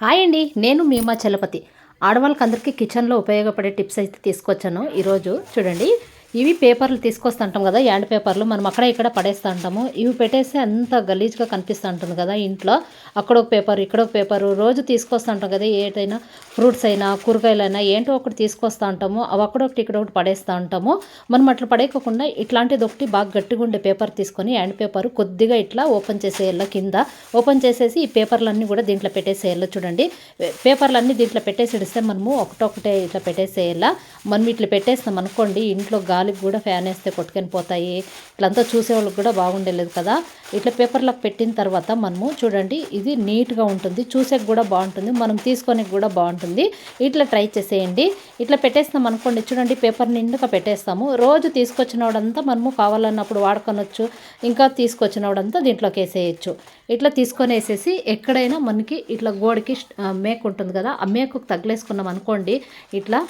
Hi అండి నేను మీమా చలపతి. ఆడవాళ్ళకి అందరికీ కిచెన్లో ఉపయోగపడే టిప్స్ అయితే తీసుకొచ్చాను. ఈరోజు చూడండి ఇవి పేపర్లు తీసుకొస్తుంటాం కదా యాండ్ పేపర్లు మనం అక్కడ ఇక్కడ పడేస్తూ ఉంటాము ఇవి పెట్టేస్తే అంత గలీజ్గా కనిపిస్తూ ఉంటుంది కదా ఇంట్లో. అక్కడ ఒక పేపర్ ఇక్కడ ఒక పేపర్ రోజు తీసుకొస్తూ ఉంటాం కదా ఏటైనా ఫ్రూట్స్ అయినా కూరగాయలైనా ఏంటో ఒకటి తీసుకొస్తూ ఉంటాము అవి అక్కడొకటి ఇక్కడ ఒకటి పడేస్తూ ఉంటాము మనం అట్లా పడేయకుండా ఇట్లాంటిది ఒకటి బాగా గట్టిగా ఉండే పేపర్ తీసుకొని యాండ్ పేపర్ కొద్దిగా ఇట్లా ఓపెన్ చేసేయాల కింద ఓపెన్ చేసేసి ఈ పేపర్లన్నీ కూడా దీంట్లో పెట్టేసేయాల చూడండి. పేపర్లన్నీ దీంట్లో పెట్టేసి మనము ఒకటొకటే ఇట్లా పెట్టేసేయాల మనం ఇట్లా పెట్టేస్తాం అనుకోండి ఇంట్లో గాలికి కూడా ఫ్యాన్ వేస్తే కొట్టుకొని పోతాయి. ఇట్లంతా చూసేవాళ్ళకి కూడా బాగుండేలేదు కదా. ఇట్లా పేపర్లకు పెట్టిన తర్వాత మనము చూడండి ఇది నీట్గా ఉంటుంది. చూసేకి కూడా బాగుంటుంది. మనం తీసుకోనికి కూడా బాగుంటుంది. ఇట్లా ట్రై చేసేయండి. ఇట్లా పెట్టేస్తాం అనుకోండి చూడండి పేపర్ నిండుగా పెట్టేస్తాము. రోజు తీసుకొచ్చిన వాడంతా మనము కావాలన్నప్పుడు వాడుకొనొచ్చు. ఇంకా తీసుకొచ్చినోడంతా దీంట్లోకి వేసేయచ్చు. ఇట్లా తీసుకొని వేసేసి ఎక్కడైనా మనకి ఇట్లా గోడకి మేకు ఉంటుంది కదా ఆ మేకు తగిలేసుకున్నాం అనుకోండి ఇట్లా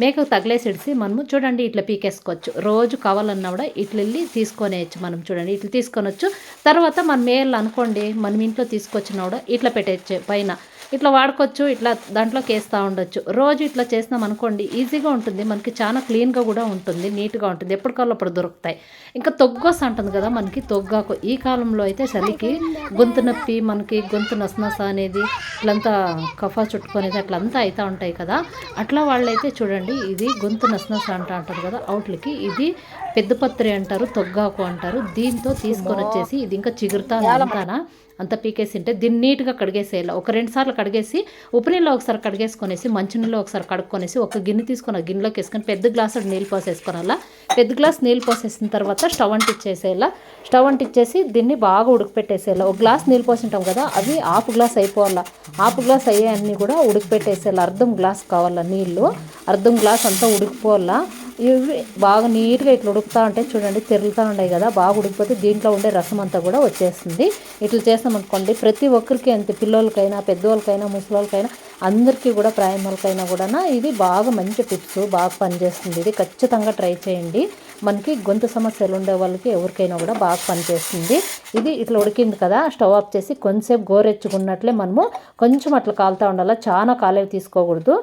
మేకకు తగిలేసేసి మనము చూడండి ఇట్లా పీకేసుకోవచ్చు. రోజు కావాలన్నా కూడా ఇట్లా వెళ్ళి తీసుకొనేయచ్చు మనం చూడండి. ఇట్లా తీసుకొనొచ్చు. తర్వాత మనం మేలు అనుకోండి మనం ఇంట్లో తీసుకొచ్చినా కూడా ఇట్లా పెట్టేయచ్చు పైన. ఇట్లా వాడుకోవచ్చు ఇట్లా దాంట్లోకి వేస్తూ ఉండొచ్చు. రోజు ఇట్లా చేసినాం అనుకోండి ఈజీగా ఉంటుంది. మనకి చాలా క్లీన్గా కూడా ఉంటుంది నీట్గా ఉంటుంది. ఎప్పటికల్లో అప్పుడు దొరుకుతాయి. ఇంకా తొగ్గొస్ అంటుంది కదా మనకి తొగ్గాకు. ఈ కాలంలో అయితే చలికి గొంతు నొప్పి మనకి గొంతు నసనస అనేది ఇట్లంతా కఫా చుట్టుకునేది అట్లంతా అవుతూ ఉంటాయి కదా. అట్లా వాళ్ళైతే చూడండి ఇది గొంతు నసనస అంట అంటారు కదా అవుట్లకి. ఇది పెద్దపత్రి అంటారు తొగ్గాకు అంటారు. దీంతో తీసుకొని వచ్చేసి ఇది ఇంకా చిగురుతా అంతానా అంత పీకేసి ఉంటే దీన్ని నీట్గా కడిగేసేయాలి. ఒక రెండు సార్లు కడిగేసి ఉప్పు నీళ్ళు ఒకసారి కడిగేసుకొనేసి మంచినీళ్ళు ఒకసారి కడుక్కొనేసి ఒక గిన్నె తీసుకొని గిన్నెలోకి వేసుకొని పెద్ద గ్లాసు నీళ్ళు పోసేసుకోనాలా? పెద్ద గ్లాస్ నీళ్ళు పోసేసిన తర్వాత స్టవ్ అంటిచ్చేసేయాల? స్టవ్ అంటిచ్చేసి దీన్ని బాగా ఉడకపెట్టేసేయాలి? ఒక గ్లాస్ నీళ్ళు పోసింటాం కదా అవి హాఫ్ గ్లాస్ అయిపోవాలా? హాఫ్ గ్లాస్ అయ్యే అన్నీ కూడా ఉడకపెట్టేసేయాలి? అర్ధం గ్లాస్ కావాలా నీళ్ళు? అర్ధం గ్లాస్ అంతా ఉడికిపోవాలా? ఇవి బాగా నీట్గా ఇట్లా ఉడుకుతా ఉంటే చూడండి తిరుగుతూ ఉన్నాయి కదా బాగా ఉడికిపోతే దీంట్లో ఉండే రసం అంతా కూడా వచ్చేస్తుంది. ఇట్లా చేస్తామనుకోండి ప్రతి ఒక్కరికి అంతే పిల్లలకైనా పెద్దవాళ్ళకైనా ముసలికైనా అందరికీ కూడా ప్రాయమాలకైనా కూడా ఇది బాగా మంచి టిప్స్ బాగా పనిచేస్తుంది. ఇది ఖచ్చితంగా ట్రై చేయండి. మనకి గొంతు సమస్యలు ఉండే వాళ్ళకి ఎవరికైనా కూడా బాగా పనిచేస్తుంది. ఇది ఇట్లా ఉడికింది కదా స్టవ్ ఆఫ్ చేసి కొంచెంసేపు గోరెచ్చుకున్నట్లే మనము కొంచెం అట్లా కాలుతూ ఉండాలి. చాలా కాలేవి తీసుకోకూడదు.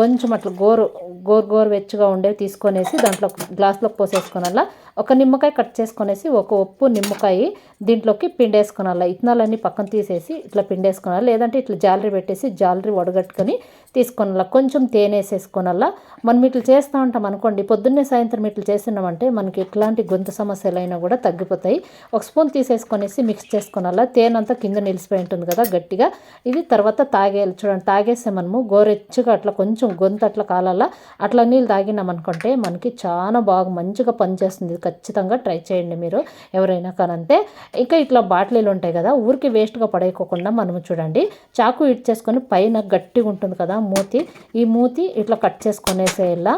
కొంచెం అట్లా గోరు గోరు గోరు వెచ్చగా ఉండేవి తీసుకొనేసి దాంట్లో గ్లాస్లోకి పోసేసుకోనాలా ఒక నిమ్మకాయ కట్ చేసుకునేసి ఒక ఉప్పు నిమ్మకాయ దీంట్లోకి పిండేసుకోనాలా. ఇత్తనాలన్నీ పక్కన తీసేసి ఇట్లా పిండేసుకోనాలి. లేదంటే ఇట్లా జాలరీ పెట్టేసి జాలరీ వడగట్టుకొని తీసుకొనాలా. కొంచెం తేనె వేసేసుకోనాలా. మనం ఇట్లా చేస్తూ ఉంటాం అనుకోండి. పొద్దున్నే సాయంత్రం ఇట్లా చేస్తున్నామంటే మనకి ఎట్లాంటి గొంతు సమస్యలైనా కూడా తగ్గిపోతాయి. ఒక స్పూన్ తీసేసుకొనేసి మిక్స్ చేసుకోనాలా. తేనె అంతా కింద నిలిచిపోయి ఉంటుంది కదా గట్టిగా. ఇది తర్వాత తాగేయాలి. చూడండి తాగేస్తే మనము గోరెచ్చుగా అట్లా కొంచెం గొంతు అట్లా కాలాల. అట్లా నీళ్ళు తాగినాం అనుకుంటే మనకి చాలా బాగా మంచిగా పనిచేస్తుంది. ఖచ్చితంగా ట్రై చేయండి మీరు ఎవరైనా కానంతే. ఇంకా ఇట్లా బాటిల్లు ఉంటాయి కదా ఊరికి వేస్ట్గా పడేయకోకుండా మనము చూడండి. చాకు ఇడ్చేసుకొని పైన గట్టిగా ఉంటుంది కదా మూతి ఈ మూతి ఇట్లా కట్ చేసుకునేసేలా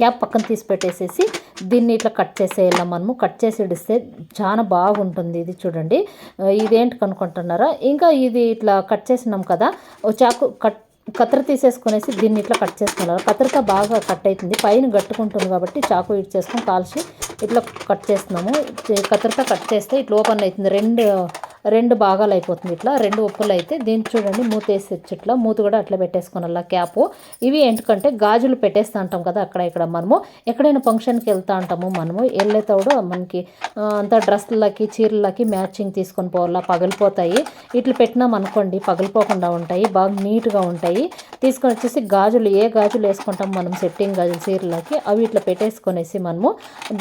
క్యాప్ పక్కన తీసి పెట్టేసేసి దీన్ని ఇట్లా కట్ చేసేయాలి మనము. కట్ చేసి ఇడిస్తే చాలా బాగుంటుంది ఇది చూడండి. ఇదేంటి కనుక్కుంటున్నారా? ఇంకా ఇది ఇట్లా కట్ చేసినాం కదా ఓ చాకు కట్ కత్తెర తీసేసుకునేసి దీన్ని ఇట్లా కట్ చేసుకున్నారు. కత్తెరతో బాగా కట్ అవుతుంది పైన గట్టుకుంటుంది కాబట్టి చాకు ఇట్ చేసుకొని కాల్చి ఇట్లా కట్ చేస్తున్నాము. చే- కత్తెరతో కట్ చేస్తే ఇట్లా ఓపెన్ అవుతుంది. రెండు రెండు భాగాలు అయిపోతుంది ఇట్లా. రెండు ఉప్పులు అయితే దీన్ని చూడండి మూత వేసి ఇట్లా మూత కూడా అట్లా పెట్టేసుకున్నలా క్యాప్. ఇవి ఎందుకంటే గాజులు పెట్టేస్తూ ఉంటాం కదా అక్కడ ఇక్కడ మనము. ఎక్కడైనా ఫంక్షన్కి వెళ్తూ ఉంటాము మనము. వెళ్ళేటప్పుడు మనకి అంత అంతా డ్రెస్లకి చీరలకి మ్యాచింగ్ తీసుకొని పోవాలా పగిలిపోతాయి. ఇట్లా పెట్టినాం అనుకోండి పగిలిపోకుండా ఉంటాయి బాగా నీట్గా ఉంటాయి. తీసుకొని వచ్చేసి గాజులు ఏ గాజులు వేసుకుంటాం మనం సెట్టింగ్ గాజులు చీరలకి అవి ఇట్లా పెట్టేసుకొనేసి మనము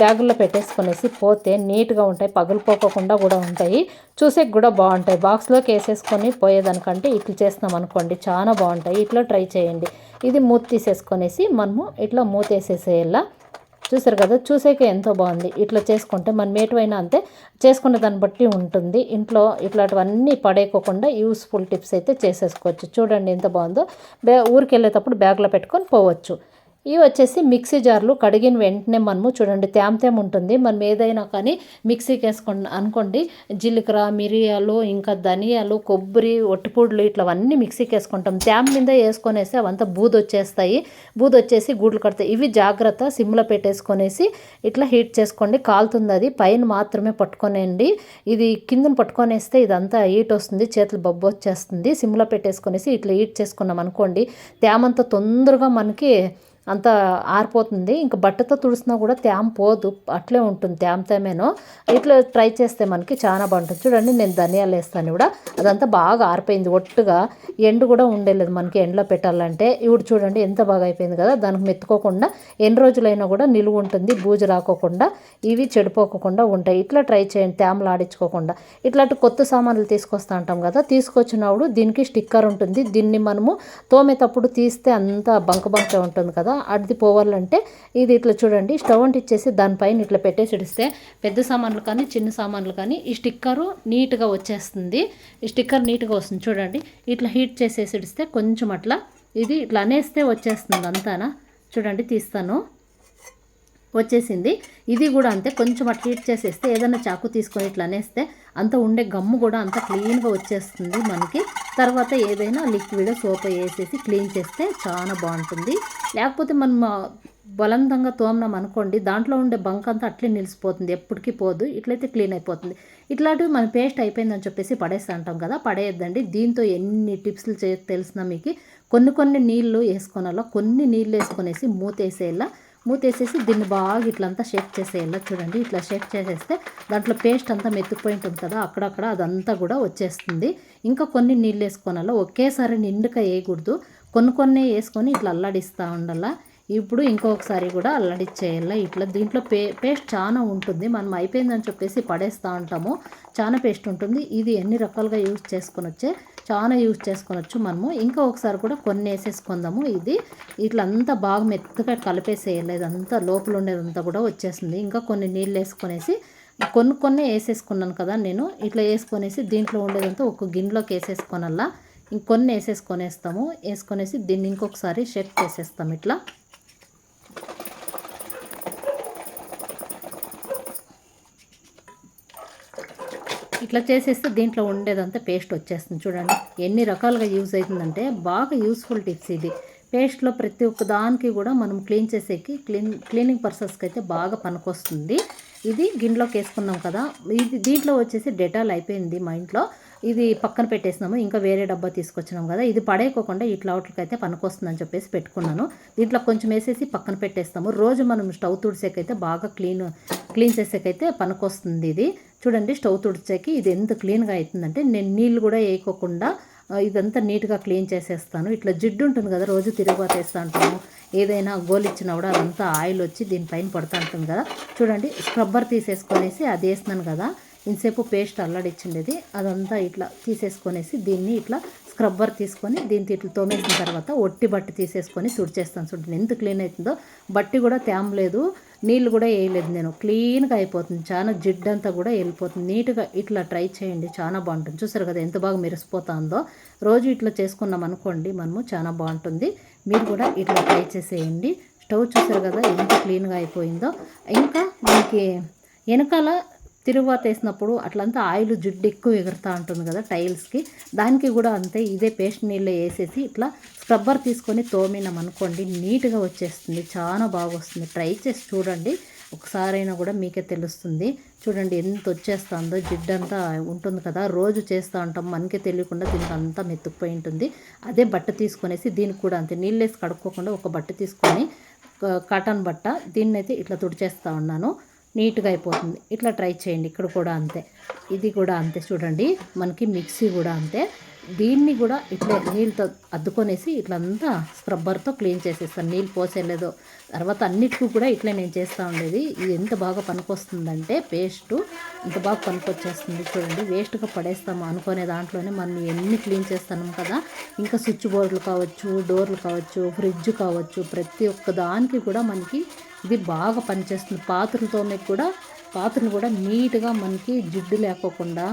బ్యాగుల్లో పెట్టేసుకొనేసి పోతే నీట్గా ఉంటాయి పగిలిపోకుండా కూడా ఉంటాయి. చూసే కూడా బాగుంటాయి. బాక్స్లోకి వేసేసుకొని పోయేదానికంటే ఇట్లా చేస్తున్నాం అనుకోండి చాలా బాగుంటాయి. ఇట్లా ట్రై చేయండి. ఇది మూత తీసేసుకొనేసి మనము ఇట్లా మూత వేసేసేయాల? చూసారు కదా చూసేకే ఎంతో బాగుంది. ఇట్లా చేసుకుంటే మనం ఏటువైనా అంతే చేసుకునే దాన్ని బట్టి ఉంటుంది. ఇంట్లో ఇట్లాంటివన్నీ పడేయకోకుండా యూస్ఫుల్ టిప్స్ అయితే చేసేసుకోవచ్చు. చూడండి ఎంత బాగుందో. బ్యా ఊరికి వెళ్ళేటప్పుడు బ్యాగ్లో పెట్టుకొని పోవచ్చు. ఇవి వచ్చేసి మిక్సీ జార్లు కడిగిన వెంటనే మనము చూడండి తేమ తేమ ఉంటుంది. మనం ఏదైనా కానీ మిక్సీకి వేసుకోండి అనుకోండి జీలకర్ర మిరియాలు ఇంకా ధనియాలు కొబ్బరి ఒట్టిపూడులు ఇట్లవన్నీ మిక్సీకి వేసుకుంటాం. తేమ మీద వేసుకొనేసి అవంతా బూద్ వచ్చేస్తాయి. బూద్ వచ్చేసి గూడ్లు కడతాయి. ఇవి జాగ్రత్త సిమ్లో పెట్టేసుకొనేసి ఇట్లా హీట్ చేసుకోండి. కాలుతుంది అది. పైన మాత్రమే పట్టుకొనేయండి. ఇది కిందన పట్టుకొనేస్తే ఇదంతా హీట్ వస్తుంది. చేతులు బొబ్బు వచ్చేస్తుంది. సిమ్లో పెట్టేసుకొనేసి ఇట్లా హీట్ చేసుకున్నాం అనుకోండి తేమంతా తొందరగా మనకి అంత ఆరిపోతుంది. ఇంకా బట్టతో తుడిసినా కూడా తేమ పోదు. అట్లే ఉంటుంది తేమ తేమేనో. ఇట్లా ట్రై చేస్తే మనకి చాలా బాగుంటుంది. చూడండి నేను ధనియాలు వేస్తాను కూడా. అదంతా బాగా ఆరిపోయింది ఒట్టుగా. ఎండు కూడా ఉండలేదు మనకి ఎండలో పెట్టాలంటే. ఇప్పుడు చూడండి ఎంత బాగా అయిపోయింది కదా. దానికి మెత్తుకోకుండా ఎన్ని రోజులైనా కూడా నిలువ ఉంటుంది. బూజు రాకోకుండా ఇవి చెడిపోకుండా ఉంటాయి. ఇట్లా ట్రై చేయండి తేమలు ఆడించుకోకుండా. ఇట్లాంటి కొత్త సామాన్లు తీసుకొస్తా ఉంటాం కదా. తీసుకొచ్చినప్పుడు దీనికి స్టిక్కర్ ఉంటుంది. దీన్ని మనము తోమేటప్పుడు తీస్తే అంత బంక బంక ఉంటుంది కదా. అది పోవాలంటే ఇది ఇట్లా చూడండి స్టవ్ అంటిచ్చేసి దానిపైన ఇట్లా పెట్టేసి ఇడిస్తే పెద్ద సామాన్లు కానీ చిన్న సామాన్లు కానీ ఈ స్టిక్కరు నీట్గా వచ్చేస్తుంది. ఈ స్టిక్కర్ నీట్గా వస్తుంది చూడండి. ఇట్లా హీట్ చేసేసి ఇడిస్తే కొంచెం అట్లా ఇది ఇట్లా అనేస్తే వచ్చేస్తుంది అంతానా? చూడండి తీస్తాను. వచ్చేసింది. ఇది కూడా అంతే కొంచెం అట్లా హీట్ చేసేస్తే ఏదైనా చాకు తీసుకొని ఇట్లా అనేస్తే అంత ఉండే గమ్ము కూడా అంత క్లీన్గా వచ్చేస్తుంది మనకి. తర్వాత ఏదైనా లిక్విడ్ సోప్ వేసేసి క్లీన్ చేస్తే చాలా బాగుంటుంది. లేకపోతే మనం బలవంతంగా తోమనాం అనుకోండి దాంట్లో ఉండే బంక్ అంతా అట్లే నిలిచిపోతుంది ఎప్పటికీ పోదు ఇట్లయితే క్లీన్ అయిపోతుంది. ఇట్లాంటివి మన పేస్ట్ అయిపోయిందని చెప్పేసి పడేస్తా అంటాం కదా పడేయద్దండి. దీంతో ఎన్ని టిప్స్లు చే తెలిసిన మీకు కొన్ని కొన్ని నీళ్ళు వేసుకోనాలో కొన్ని నీళ్ళు వేసుకునేసి మూతేసేలా మూతేసేసి దీన్ని బాగా ఇట్లంతా షేక్ చేసేయాలి చూడండి. ఇట్లా షేక్ చేసేస్తే దాంట్లో పేస్ట్ అంతా మెత్తుకుపోయి ఉంటుంది కదా అక్కడక్కడ అదంతా కూడా వచ్చేస్తుంది. ఇంకా కొన్ని నీళ్ళు వేసుకోనాలా ఒకేసారి నిండుగా వేయకూడదు. కొన్ని కొన్ని వేసుకొని ఇట్లా అల్లాడిస్తూ ఉండాలా. ఇప్పుడు ఇంకొకసారి కూడా అల్లడిచ్చేయాలి. ఇట్లా దీంట్లో పే పేస్ట్ చాలా ఉంటుంది. మనం అయిపోయిందని చెప్పేసి పడేస్తూ ఉంటాము. చాలా పేస్ట్ ఉంటుంది. ఇది ఎన్ని రకాలుగా యూజ్ చేసుకొని వచ్చే చాలా యూజ్ చేసుకోవచ్చు మనము. ఇంకా ఒకసారి కూడా కొన్ని వేసేసుకుందాము. ఇది ఇట్లా అంతా బాగా మెత్తగా కలిపేసేయలేదు అంతా లోపల ఉండేదంతా కూడా వచ్చేస్తుంది ఇంకా కొన్ని నీళ్ళు వేసుకొనేసి కొన్ని కొన్ని వేసేసుకున్నాను కదా నేను. ఇట్లా వేసుకొనేసి దీంట్లో ఉండేదంతా ఒక గిన్నెలోకి వేసేసుకోనల్లా. ఇంకొన్ని వేసేసుకొనేస్తాము. వేసుకొనేసి దీన్ని ఇంకొకసారి షెక్ చేసేస్తాం ఇట్లా. ఇట్లా చేసేస్తే దీంట్లో ఉండేదంతా పేస్ట్ వచ్చేస్తుంది. చూడండి ఎన్ని రకాలుగా యూజ్ అవుతుందంటే బాగా యూస్ఫుల్ టిప్స్ ఇది. పేస్ట్లో ప్రతి ఒక్క దానికి కూడా మనం క్లీన్ చేసేకి క్లీన్ క్లీనింగ్ పర్సన్స్కి అయితే బాగా పనికొస్తుంది. ఇది గిన్నెలోకి వేసుకున్నాం కదా ఇది దీంట్లో వచ్చేసి డెటాల్ అయిపోయింది మా ఇంట్లో. ఇది పక్కన పెట్టేసినాము ఇంకా వేరే డబ్బా తీసుకొచ్చినాం కదా ఇది పడేయకోకుండా ఇట్లా అవుట్లకైతే పనికొస్తుందని చెప్పేసి పెట్టుకున్నాను. దీంట్లో కొంచెం వేసేసి పక్కన పెట్టేస్తాము. రోజు మనం స్టవ్ తుడిసేకైతే బాగా క్లీన్ క్లీన్ చేసేకైతే పనికొస్తుంది ఇది. చూడండి స్టవ్ తుడిచాకి ఇది ఎంత క్లీన్గా అవుతుందంటే నేను నీళ్ళు కూడా వేయకోకుండా ఇదంతా నీట్గా క్లీన్ చేసేస్తాను. ఇట్లా జిడ్డు ఉంటుంది కదా రోజు తిరుగుబాతేస్తూ ఉంటాము ఏదైనా గోలిచ్చినా కూడా అదంతా ఆయిల్ వచ్చి దీనిపైన పడుతూ ఉంటుంది కదా. చూడండి స్క్రబ్బర్ తీసేసుకొనేసి అది వేస్తున్నాను కదా. ఇంతసేపు పేస్ట్ అల్లడిచ్చిండేది. అదంతా ఇట్లా తీసేసుకొనేసి దీన్ని ఇట్లా స్క్రబ్బర్ తీసుకొని దీంతో ఇట్లా తోమేసిన తర్వాత ఒట్టి బట్టి తీసేసుకొని తుడిచేస్తాను. చూడండి ఎంత క్లీన్ అవుతుందో బట్టి కూడా తేమలేదు. నీళ్ళు కూడా వేయలేదు నేను. క్లీన్గా అయిపోతుంది. చాలా జిడ్డంతా కూడా వెళ్ళిపోతుంది. నీట్గా ఇట్లా ట్రై చేయండి. చాలా బాగుంటుంది. చూసారు కదా ఎంత బాగా మెరిసిపోతుందో. రోజు ఇట్లా చేసుకున్నాం అనుకోండి మనము చాలా బాగుంటుంది. మీరు కూడా ఇట్లా ట్రై చేసేయండి. స్టవ్ చూసారు కదా ఎంత క్లీన్గా అయిపోయిందో. ఇంకా మనకి వెనకాల తిరుగుబాత వేసినప్పుడు అట్లంతా ఆయిల్ జిడ్డు ఎక్కువ ఎగురుతూ ఉంటుంది కదా టైల్స్కి. దానికి కూడా అంతే ఇదే పేస్ట్ నీళ్ళు వేసేసి ఇట్లా స్క్రబ్బర్ తీసుకొని తోమినాం అనుకోండి నీట్గా వచ్చేస్తుంది. చాలా బాగా వస్తుంది ట్రై చేసి చూడండి. ఒకసారైనా కూడా మీకే తెలుస్తుంది. చూడండి ఎంత వచ్చేస్తుందో. జిడ్డంతా ఉంటుంది కదా. రోజు చేస్తూ ఉంటాం. మనకే తెలియకుండా దీనికి అంతా మెత్తుకుపోయి ఉంటుంది. అదే బట్ట తీసుకొనేసి దీనికి కూడా అంతే. నీళ్ళు వేసి కడుక్కోకుండా ఒక బట్ట తీసుకొని కాటన్ బట్ట దీన్నైతే ఇట్లా తుడిచేస్తూ ఉన్నాను. నీట్గా అయిపోతుంది. ఇట్లా ట్రై చేయండి. ఇక్కడ కూడా అంతే. ఇది కూడా అంతే. చూడండి. మనకి మిక్సీ కూడా అంతే. దీన్ని కూడా ఇట్లా నీళ్ళతో అద్దుకొనేసి ఇట్లంతా స్క్రబ్బర్తో క్లీన్ చేసేస్తాను. నీళ్ళు పోసేయలేదు తర్వాత అన్నిటికీ కూడా ఇట్లా నేను చేస్తూ ఉండేది. ఇది ఎంత బాగా పనికొస్తుందంటే పేస్టు. ఇంత బాగా పనికొచ్చేస్తుంది చూడండి. వేస్ట్గా పడేస్తాము అనుకునే దాంట్లోనే మనం ఎన్ని క్లీన్ చేస్తాము కదా. ఇంకా స్విచ్ బోర్డులు కావచ్చు డోర్లు కావచ్చు ఫ్రిడ్జ్ కావచ్చు ప్రతి ఒక్క దానికి కూడా మనకి ఇది బాగా పనిచేస్తుంది. పాత్రలతోనే కూడా పాత్రలు కూడా నీట్గా మనకి జిడ్డు లేకోకుండా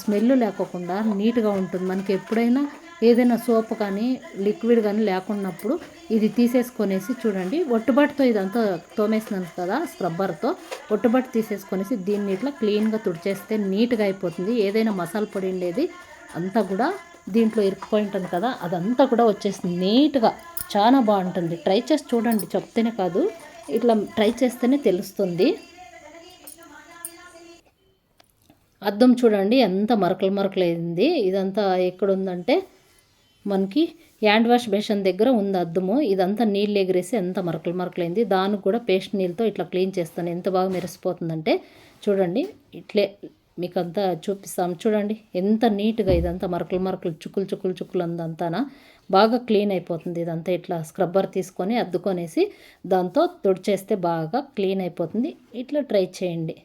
స్మెల్ లేకోకుండా నీట్గా ఉంటుంది. మనకి ఎప్పుడైనా ఏదైనా సోప్ కానీ లిక్విడ్ కానీ లేకున్నప్పుడు ఇది తీసేసుకొనేసి చూడండి. ఒట్టుబట్టితో ఇదంతా తోమేసినాను కదా స్క్రబ్బర్తో. ఒట్టుబట్టి తీసేసుకొనేసి దీన్ని ఇట్లా క్లీన్గా తుడిచేస్తే నీట్గా అయిపోతుంది. ఏదైనా మసాలా పొడి ఉండేది అంతా కూడా దీంట్లో ఇరుక్కుపోయి ఉంటుంది కదా అదంతా కూడా వచ్చేసింది నీట్గా. చాలా బాగుంటుంది. ట్రై చేసి చూడండి. చెప్తేనే కాదు ఇట్లా ట్రై చేస్తేనే తెలుస్తుంది. అద్దం చూడండి ఎంత మరకలు మరకలు అయింది ఇదంతా ఎక్కడుందంటే మనకి హ్యాండ్ వాష్ బేషన్ దగ్గర ఉంది అద్దము. ఇదంతా నీళ్ళు ఎగిరేసి ఎంత మరకలు మరకలైంది. దానికి కూడా పేస్ట్ నీళ్ళతో ఇట్లా క్లీన్ చేస్తాను. ఎంత బాగా మెరిసిపోతుందంటే చూడండి ఇట్లే మీకు అంతా చూపిస్తాం చూడండి ఎంత నీట్గా ఇదంతా మరకలు మరకలు చుక్కులు చుక్కులు చుక్కులు అందంతానా. బాగా క్లీన్ అయిపోతుంది ఇదంతా. ఇట్లా స్క్రబ్బర్ తీసుకొని అద్దుకొనేసి దాంతో తుడిచేస్తే బాగా క్లీన్ అయిపోతుంది. ఇట్లా ట్రై చేయండి.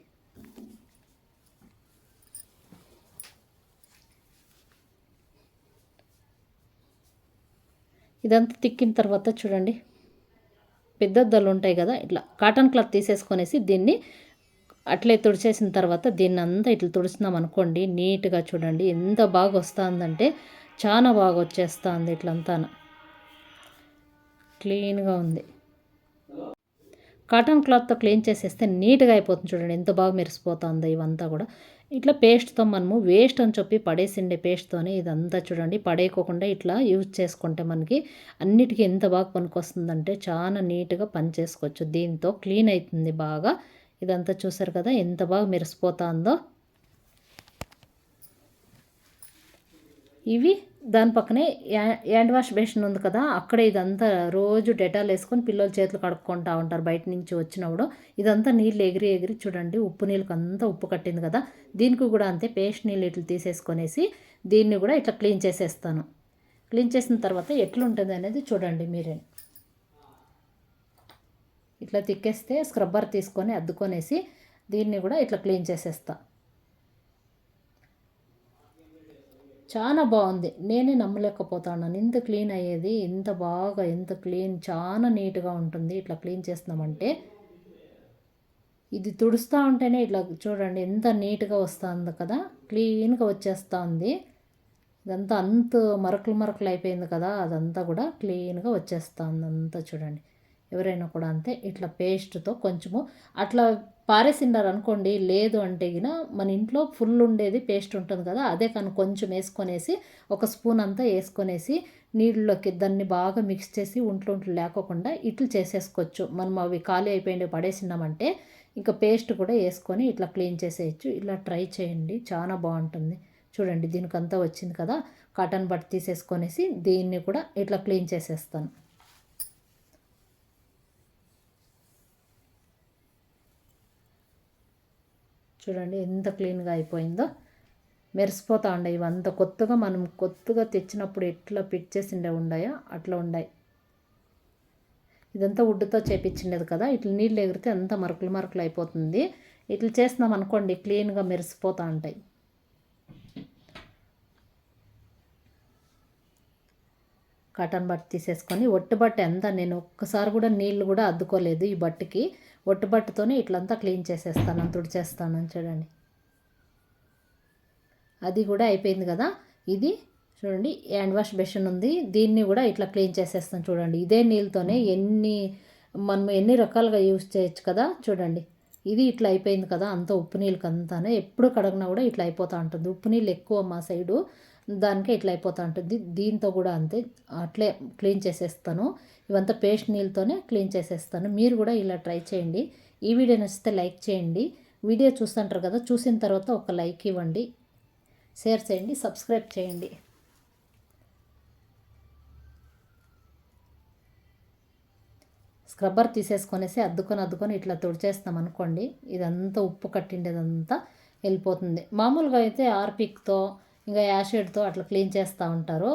ఇదంతా తిక్కిన తర్వాత చూడండి. పెద్ద దళ్ళు ఉంటాయి కదా ఇట్లా కాటన్ క్లాత్ తీసేసుకొనేసి దీన్ని అట్లే తుడిచేసిన తర్వాత దీన్ని అంతా ఇట్లా తుడుచున్నాం అనుకోండి నీట్గా చూడండి ఎంత బాగా వస్తుందంటే చాలా బాగా వచ్చేస్తుంది ఇట్లంతా క్లీన్గా ఉంది. కాటన్ క్లాత్తో క్లీన్ చేసేస్తే నీట్గా అయిపోతుంది చూడండి ఎంత బాగా మెరిసిపోతుందో ఇవంతా కూడా. ఇట్లా పేస్ట్తో మనము వేస్ట్ అని చెప్పి పడేసిండే పేస్ట్తోనే ఇదంతా చూడండి పడేయకోకుండా ఇట్లా యూజ్ చేసుకుంటే మనకి అన్నిటికీ ఎంత బాగా పనికొస్తుందంటే చాలా నీట్గా పని చేసుకోవచ్చు. దీంతో క్లీన్ అవుతుంది బాగా. ఇదంతా చూసారు కదా ఎంత బాగా మెరిసిపోతుందో. ఇవి దాని పక్కనే హ్యాండ్ వాష్ బేషన్ ఉంది కదా అక్కడ ఇదంతా రోజు డెటాల్ వేసుకొని పిల్లలు చేతులు కడుక్కుంటా ఉంటారు బయట నుంచి వచ్చినప్పుడు. ఇదంతా నీళ్ళు ఎగిరి ఎగిరి చూడండి ఉప్పు నీళ్ళకి అంతా ఉప్పు కట్టింది కదా. దీనికి కూడా అంతే పేస్ట్ నీళ్ళు ఇట్లా తీసేసుకొనేసి దీన్ని కూడా ఇట్లా క్లీన్ చేసేస్తాను. క్లీన్ చేసిన తర్వాత ఎట్లుంటుంది అనేది చూడండి మీరే. ఇట్లా తిక్కేస్తే స్క్రబ్బర్ తీసుకొని అద్దుకొనేసి దీన్ని కూడా ఇట్లా క్లీన్ చేసేస్తాను చాలా బాగుంది. నేనే నమ్మలేకపోతున్నాను ఇంత క్లీన్ అయ్యేది ఇంత బాగా ఎంత క్లీన్ చాలా నీట్గా ఉంటుంది. ఇట్లా క్లీన్ చేస్తున్నామంటే ఇది తుడుస్తూ ఉంటేనే ఇట్లా చూడండి ఎంత నీట్గా వస్తుంది కదా. క్లీన్గా వచ్చేస్తుంది. ఇదంతా అంత మరకలు మరకలు అయిపోయింది కదా. అదంతా కూడా క్లీన్గా వచ్చేస్తుంది అంతా చూడండి. ఎవరైనా కూడా అంతే ఇట్లా పేస్ట్తో కొంచెము అట్లా పారేసిండారు అనుకోండి లేదు అంటే గిన మన ఇంట్లో ఫుల్ ఉండేది పేస్ట్ ఉంటుంది కదా అదే కానీ కొంచెం వేసుకొనేసి ఒక స్పూన్ అంతా వేసుకొనేసి నీళ్ళలోకి దాన్ని బాగా మిక్స్ చేసి ఒంట్లో ఒంట్లు లేకోకుండా ఇట్లు చేసేసుకోవచ్చు. మనం అవి ఖాళీ అయిపోయింది పడేసినామంటే ఇంకా పేస్ట్ కూడా వేసుకొని ఇట్లా క్లీన్ చేసేయచ్చు. ఇలా ట్రై చేయండి చాలా బాగుంటుంది. చూడండి దీనికంతా వచ్చింది కదా కాటన్ బట్ తీసేసుకొనేసి దీన్ని కూడా ఇట్లా క్లీన్ చేసేస్తాను. చూడండి ఎంత క్లీన్గా అయిపోయిందో. మెరిసిపోతా ఉండే ఇవంతా కొత్తగా మనం కొత్తగా తెచ్చినప్పుడు ఎట్లా పిట్ చేసిండే ఉండాయో? అట్లా ఉండాయి. ఇదంతా ఉడ్డుతో చేపించిండేది కదా. ఇట్లా నీళ్ళు ఎగిరితే అంత మరకలు మరకలు అయిపోతుంది. ఇట్లా చేస్తున్నాం అనుకోండి క్లీన్గా మెరిసిపోతూ ఉంటాయి. కాటన్ బట్ట తీసేసుకొని ఒట్టి బట్ట ఎంత నేను ఒక్కసారి కూడా నీళ్ళు కూడా అద్దుకోలేదు ఈ బట్టకి. ఒట్టుబట్టుతోనే ఇట్లంతా క్లీన్ చేసేస్తాను తుడిచేస్తాను చూడండి. అది కూడా అయిపోయింది కదా? ఇది చూడండి హ్యాండ్ వాష్ బెషన్ ఉంది. దీన్ని కూడా ఇట్లా క్లీన్ చేసేస్తాను చూడండి. ఇదే నీళ్ళతోనే ఎన్ని మనం ఎన్ని రకాలుగా యూజ్ చేయొచ్చు కదా? చూడండి. ఇది ఇట్లా అయిపోయింది కదా? అంత ఉప్పు నీళ్ళకి అంతానే ఎప్పుడు కడగినా కూడా ఇట్లా అయిపోతూ ఉంటుంది. ఉప్పు నీళ్ళు ఎక్కువ మా సైడు. దానికే ఇట్లా అయిపోతూ ఉంటుంది. దీంతో కూడా అంతే. అట్లే క్లీన్ చేసేస్తాను. ఇవంతా పేస్ట్ నీళ్ళతోనే క్లీన్ చేసేస్తాను. మీరు కూడా ఇలా ట్రై చేయండి. ఈ వీడియో నచ్చితే లైక్ చేయండి. వీడియో చూస్తుంటారు కదా చూసిన తర్వాత ఒక లైక్ ఇవ్వండి. షేర్ చేయండి సబ్స్క్రైబ్ చేయండి. స్క్రబ్బర్ తీసేసుకొనేసి అద్దుకొని అద్దుకొని ఇట్లా తుడిచేస్తాం అనుకోండి ఇదంతా ఉప్పు కట్టిండేదంతా వెళ్ళిపోతుంది. మామూలుగా అయితే ఆర్పిక్తో ఇంకా యాసిడ్తో అట్లా క్లీన్ చేస్తూ ఉంటారు.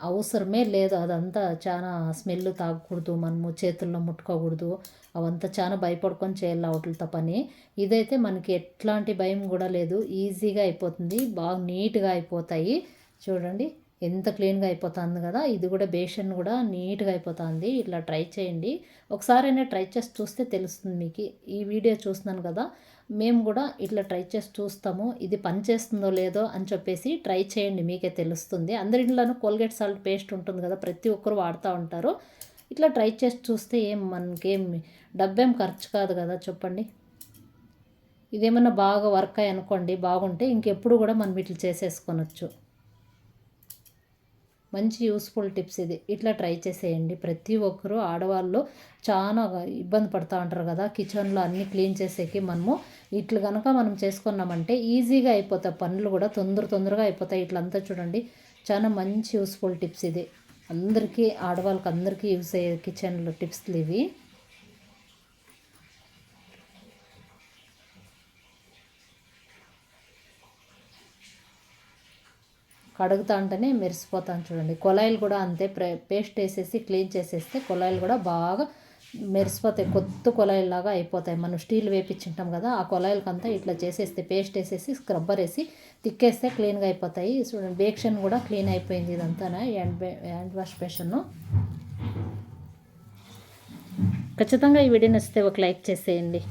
అవసరమే లేదు అదంతా చాలా స్మెల్ తాగకూడదు మనము చేతుల్లో ముట్టుకోకూడదు అవంతా చాలా భయపడుకొని చేయాలి వాటితో పని. ఇదైతే మనకి ఎట్లాంటి భయం కూడా లేదు ఈజీగా అయిపోతుంది బాగా నీట్గా అయిపోతాయి. చూడండి ఎంత క్లీన్గా అయిపోతుంది కదా ఇది కూడా బేషన్ కూడా నీట్గా అయిపోతుంది. ఇట్లా ట్రై చేయండి. ఒకసారైనా ట్రై చేసి చూస్తే తెలుస్తుంది మీకు. ఈ వీడియో చూస్తున్నాను కదా మేము కూడా ఇట్లా ట్రై చేసి చూస్తాము ఇది పని చేస్తుందో లేదో అని చెప్పేసి ట్రై చేయండి మీకే తెలుస్తుంది. అందరి ఇంట్లోనూ కోల్గేట్ సాల్ట్ పేస్ట్ ఉంటుంది కదా ప్రతి ఒక్కరు వాడుతూ ఉంటారు. ఇట్లా ట్రై చేసి చూస్తే ఏం మనకేం డబ్బేం ఖర్చు కాదు కదా చెప్పండి. ఇదేమన్నా బాగా వర్క్ అయ్యి అనుకోండి బాగుంటే ఇంకెప్పుడు కూడా మనం ఇట్లా చేసేసుకోనొచ్చు మంచి యూస్ఫుల్ టిప్స్ ఇది. ఇట్లా ట్రై చేసేయండి. ప్రతి ఒక్కరూ ఆడవాళ్ళు చాలా ఇబ్బంది పడుతూ ఉంటారు కదా. కిచెన్లో అన్నీ క్లీన్ చేసేకి మనము ఇట్లు కనుక మనం చేసుకున్నామంటే ఈజీగా అయిపోతాయి పనులు కూడా తొందర తొందరగా అయిపోతాయి. ఇట్లంతా చూడండి. చాలా మంచి యూస్ఫుల్ టిప్స్ ఇది. అందరికీ ఆడవాళ్ళకి అందరికీ యూస్ అయ్యే కిచెన్లో టిప్స్లు ఇవి. కడుగుతా ఉంటేనే మెరిసిపోతాను చూడండి. కొలాయిలు కూడా అంతే పేస్ట్ వేసేసి క్లీన్ చేసేస్తే కొలాయిలు కూడా బాగా మెరిసిపోతాయి. కొత్త కొలాయిలాగా అయిపోతాయి. మనం స్టీల్ వేపించుంటాం కదా ఆ కొలాయిలకంతా ఇట్లా చేసేస్తే పేస్ట్ వేసేసి స్క్రబ్బర్ వేసి తిక్కేస్తే క్లీన్గా అయిపోతాయి. చూడండి బేక్షన్ కూడా క్లీన్ అయిపోయింది ఇదంతా హ్యాండ్ హ్యాండ్ వాష్ బేషన్. ఖచ్చితంగా ఈ వీడియో నచ్చితే ఒక లైక్ చేసేయండి.